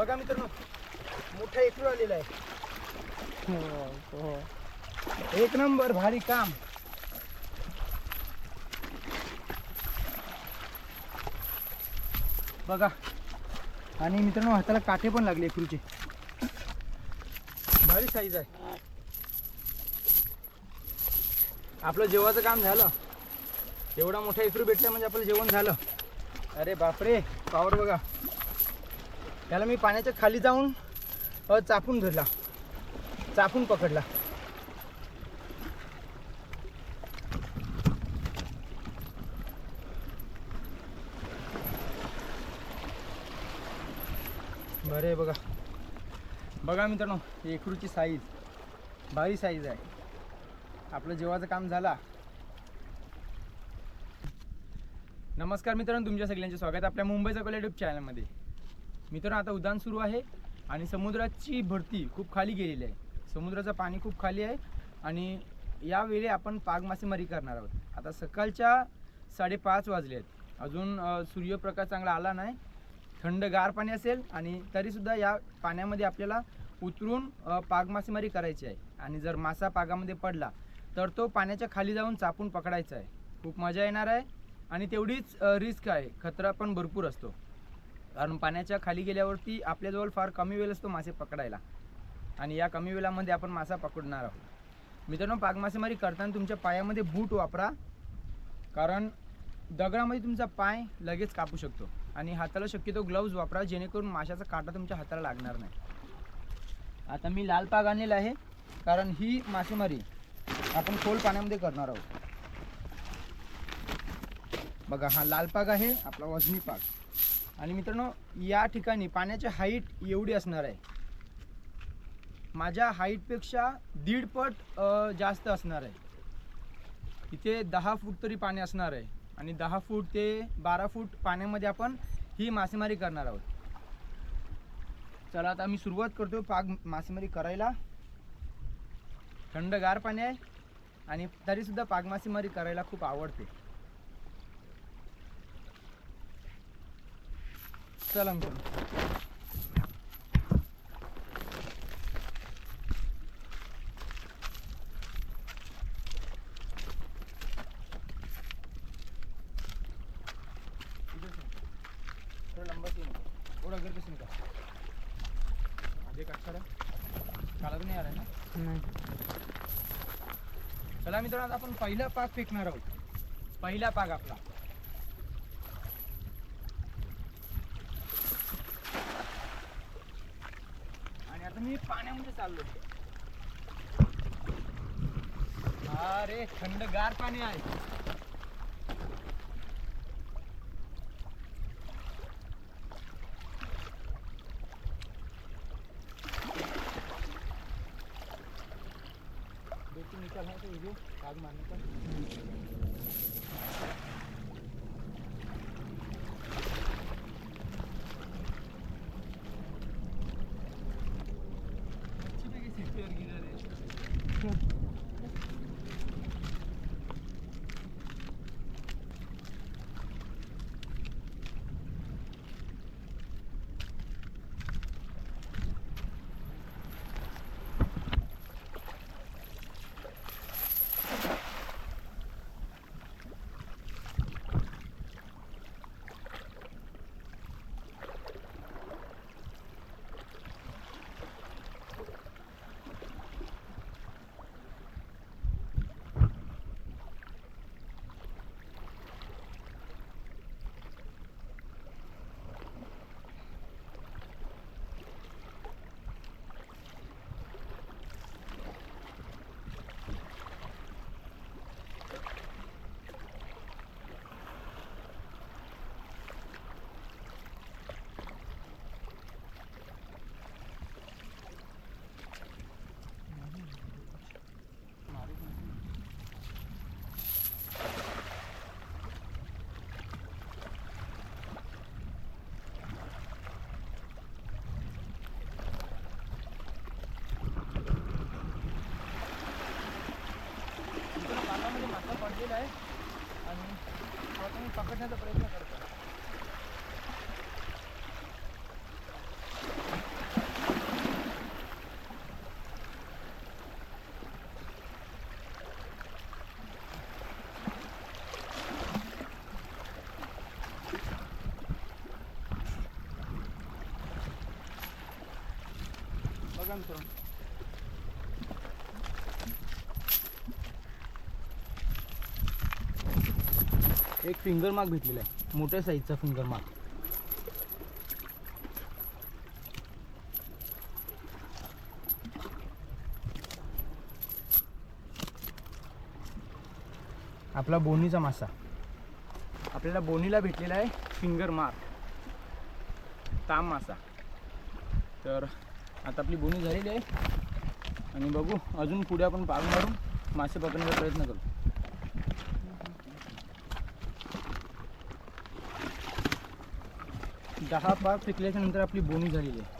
बघा मित्रांनो मोठा एकरू आलेला आहे. एक नंबर भारी काम. बघा. आणि मित्रांनो हाताला काठे पण लागले एकरूचे. भारी साईज आहे. आपलं जेवाचं काम झालं. एवढा मोठा एकरू भेटला म्हणजे आपलं जेवण झालं. अरे बापरे पावर बघा. त्याला मी पाण्याच्या खाली जाऊन चापून धरला. चापून पकडला. बरं आहे बघा. बघा मित्रांनो एकरूची साईज भारी साईज आहे. आपलं जेवाचं काम झाला. नमस्कार मित्रांनो तुमच्या सगळ्यांचे स्वागत आपल्या मुंबईचा कॉल यूट्यूब चॅनलमध्ये मित्रांनो आता उद्यान सुरू आहे आणि समुद्राची भरती खूप खाली गेलेली आहे. समुद्राचं पाणी खूप खाली आहे आणि यावेळी आपण पाग मासेमारी करणार आहोत. आता सकाळच्या साडेपाच वाजले आहेत. अजून सूर्यप्रकाश चांगला आला नाही. थंड गार पाणी असेल आणि तरीसुद्धा या पाण्यामध्ये आपल्याला उतरून पाग मासेमारी करायची आहे. आणि जर मासा पागामध्ये पडला तर तो पाण्याच्या खाली जाऊन चापून पकडायचा आहे. खूप मजा येणार आहे आणि तेवढीच रिस्क आहे. खतरा पण भरपूर असतो. कारण पाण्याच्या खाली गेल्यावरती आपल्याजवळ फार कमी वेळ असतो मासे पकडायला. आणि या कमी वेळामध्ये आपण मासा पकडणार आहोत. मित्रांनो पाग मासेमारी करताना तुमच्या पायामध्ये बूट वापरा. कारण दगडामध्ये तुमचा पाय लगेच कापू शकतो. आणि हाताला शक्यतो ग्लव्ज वापरा जेणेकरून माशाचा काटा तुमच्या हाताला लागणार नाही. आता मी लाल पाग आणलेला आहे. कारण ही मासेमारी आपण खोल पाण्यामध्ये करणार आहोत. बघा हा लाल पाग आहे आपला वजनी पाग. आणि मित्रांनो या ठिकाणी पाण्याची हाईट एवढी असणार आहे. माझ्या हाईटपेक्षा दीड पट जास्त असणार आहे. इथे दहा फूट तरी पाणी असणार आहे. आणि दहा फूट ते बारा फूट पाण्यामध्ये आपण ही मासेमारी करणार आहोत. चला आता मी सुरुवात करतो पाग मासेमारी करायला. थंडगार पाणी आहे आणि तरीसुद्धा पाग मासेमारी करायला खूप आवडते. चला थोड़ा के का नाही आला ना? चला मित्रांनो आपण पहिला पाक फेकणार आहोत. पहिला पाक आपला. मी पाण्यामध्ये चाललो अरे थंडगार पाणी आहे. निकाल तीन है तो वीडियो आग मारने का त्यामध्ये मासा पडलेला आहे आणि स्वतः मी पकडण्याचा प्रयत्न करतो Gracias. एक फिंगर मार्क भेटलेला आहे. मोठ्या साईजचा फिंगर मार्क आपला बोनीचा मासा. आपल्याला बोनीला भेटलेला आहे फिंगर मार्क ताम मासा. तर आता आपली बोनी झालेली आहे. आणि बघू अजून पुढे आपण पाग मारून मासे पकडण्याचा प्रयत्न करू. दहा पाक पिकल्याच्या नंतर आपली बोनी झालेली आहे.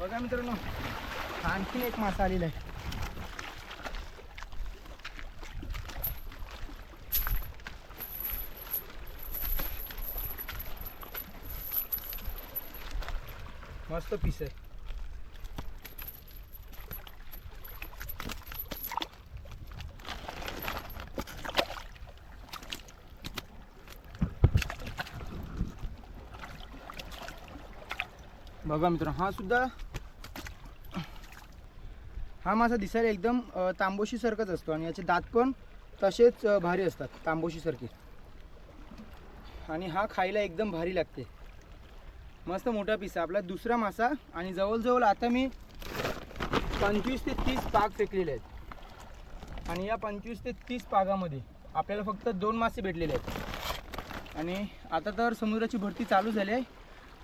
बघा मित्रांनो आणखीन एक मासा आलेला आहे. मस्त पीस आहे. बघा मित्र हा सुद्धा हा मासा दिसायला एकदम तांबोशीसारखाच असतो आणि याचे दात पण तसेच भारी असतात तांबोशीसारखे आणि हा खायला एकदम भारी लागते. मस्त मोठा पीस आहे आपला दुसरा मासा आणि जवळजवळ आता मी पंचवीस ते तीस पाग फेकलेले आहेत. आणि या पंचवीस ते तीस पागामध्ये आपल्याला फक्त दोन मासे भेटलेले आहेत. आणि आता तर समुद्राची भरती चालू झाली आहे.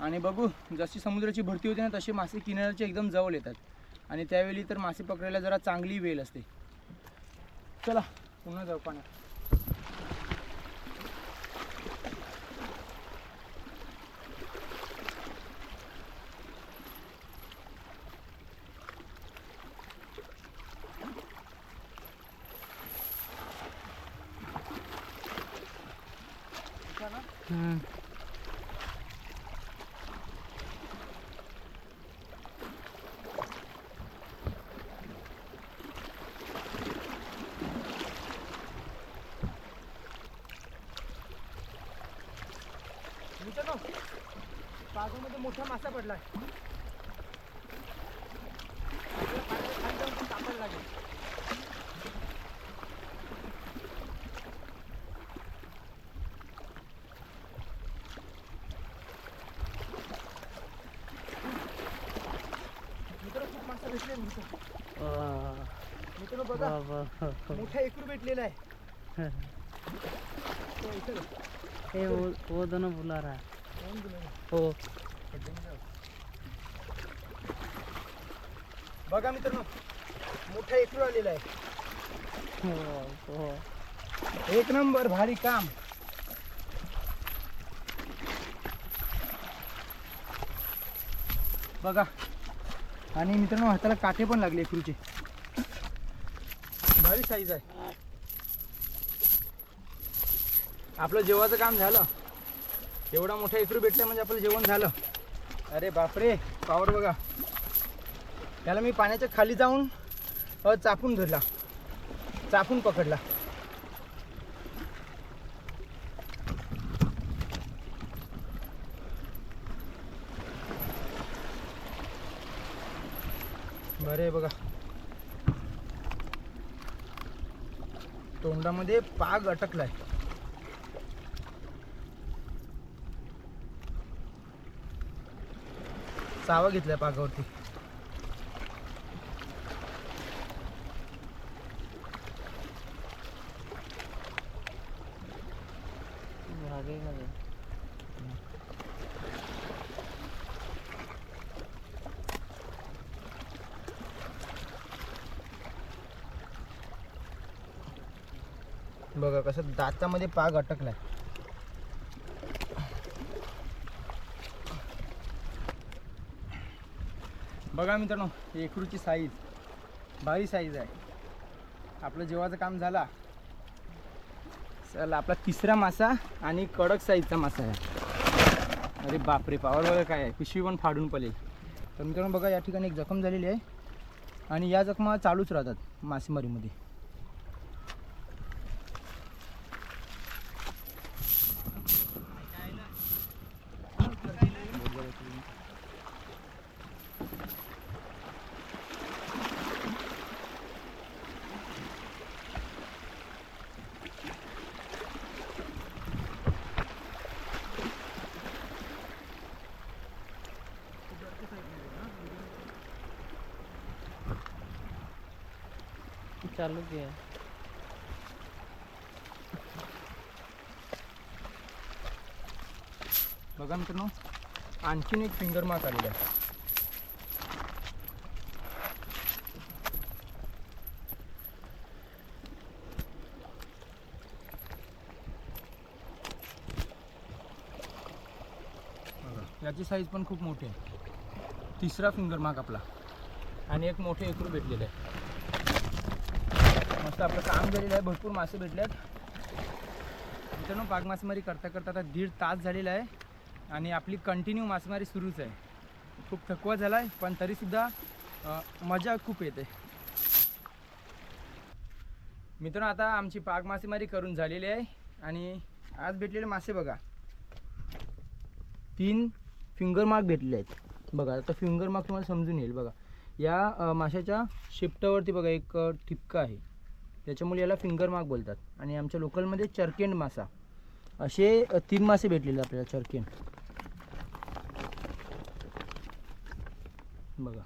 आणि बघू जशी समुद्राची भरती होते ना तसे मासे किनाऱ्याचे एकदम जवळ येतात. आणि त्यावेळी तर मासे पकडायला जरा चांगली वेळ असते. चला पुन्हा जाऊ पाण्यात मित्रांनो मोठा मासा जाऊन पण कापायला लागेल मित्रांनो बघा मोठा एकरू भेटलेला आहे. ए वो दोनों बुला रहा है? हो. बघा मित्रांनो मोठा एकरू आलेला आहे. एक नंबर भारी काम. बघा. आणि मित्रांनो हाताला काटे पण लागले एकरूचे. भारी साईज आहे. आपलं जेवाचं काम झालं. एवढा मोठा एकरू भेटला म्हणजे आपलं जेवण झालं. अरे बापरे पावर बघा. त्याला मी पाण्याच्या खाली जाऊन चापून धरला. चापून पकडला. बरे आहे बघा. तोंडामध्ये पाग अटकलाय. चावा घेतलाय वो बघा कसं दातामध्ये पाग अटकलाय. बघा मित्रांनो एकरूची साईज भारी साईज आहे. आपलं जेवाचं काम झाला. चल आपला तिसरा मासा आणि कडक साईजचा मासा आहे. अरे बापरे पावर वगैरे काय आहे. पिशवी पण फाडून पडेल. तर मित्रांनो बघा या ठिकाणी एक जखम झालेली आहे. आणि या जखमा चालूच राहतात मासेमारीमध्ये. चालू की आहे बघा मित्रांनो आणखीन एक फिंगर मार्क आलेला आहे. याची साईज पण खूप मोठी आहे. तिसरा फिंगर मार्क आपला. आणि एक मोठे एकरू भेटलेलं आहे. मस्त आपलं काम झालेलं आहे. भरपूर मासे भेटले आहेत मित्रांनो पाग मासेमारी करता करता आता दीड तास झालेला आहे आणि आपली कंटिन्यू मासेमारी सुरूच आहे. खूप थकवा झाला आहे पण तरीसुद्धा मजा खूप येते. मित्रांनो आता आमची पाग मासेमारी करून झालेली आहे आणि आज भेटलेले मासे बघा. तीन फिंगर मार्क भेटलेले आहेत. बघा आता फिंगर मार्क तुम्हाला समजून येईल. बघा या माशाच्या शिफ्टवरती बघा एक ठिपका आहे. त्याच्यामुळे याला फिंगर मार्क बोलतात. आणि आमच्या लोकलमध्ये चर्केंड मासा. असे तीन मासे भेटलेले आपल्याला चर्केंड बघा.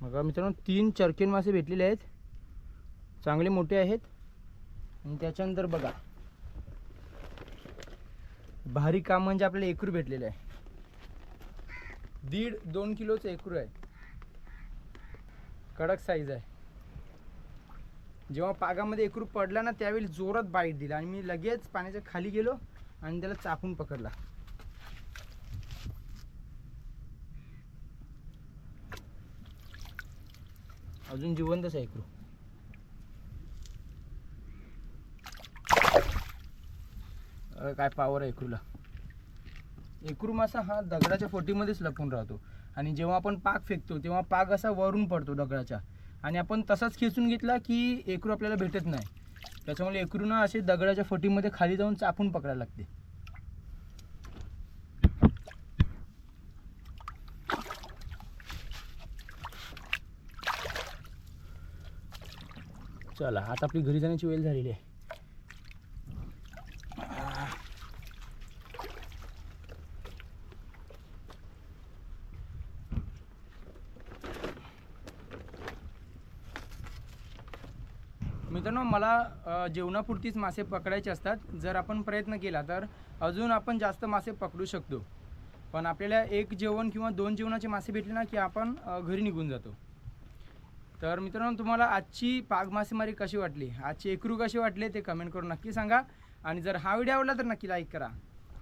बघा मित्रांनो तीन चर्केन मासे भेटलेले आहेत. चांगले मोठे आहेत. आणि त्याच्यानंतर बघा. भारी काम म्हणजे आपल्याला एकरू भेटलेलं आहे. दीड दोन किलोचं एकरू आहे. कडक साईज आहे. जेव्हा पागामध्ये एकरू पडला ना त्यावेळी जोरात बाईट दिला आणि मी लगेच पाण्याच्या खाली गेलो आणि त्याला चापून पकडला. अजून जिवंतच आहे एकरू. अरे काय पावर आहे एकरूला एकरू मासा हा दगडाच्या फोटीमध्येच लपून राहतो. आणि जेव्हा आपण पाक फेकतो तेव्हा पाक असा वरून पडतो दगडाच्या. आणि आपण तसाच खेचून घेतला की एकरू आपल्याला भेटत नाही. त्याच्यामुळे एकरूनं असे दगडाच्या फोटीमध्ये खाली जाऊन चापून पकडायला लागते. चला आता आपली घरी जाण्याची वेळ झालेली आहे. जेवणापुरतीच मासे पकडायचे असतात. जर आपण प्रयत्न केला तर अजून आपण जास्त मासे पकडू शकतो. पण आपल्याला एक जेवण किंवा दोन जेवणाचे मासे भेटले ना की आपण घरी निघून जातो. तर मित्रांनो तुम्हाला आजची पाग मासेमारी कशी वाटली? आजची एकरू कशी वाटले ते कमेंट करून नक्की सांगा. आणि जर हा व्हिडिओ आवडला तर नक्की लाईक करा.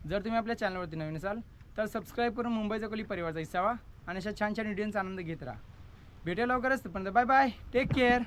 जर तुम्ही आपल्या चॅनलवरती नवीन असाल तर सबस्क्राईब करून मुंबईचा कोली परिवारचा हिस्सा आणि अशा छान छान व्हिडिओंचा आनंद घेत राहा. भेटेल लवकरच. पण बाय बाय टेक केअर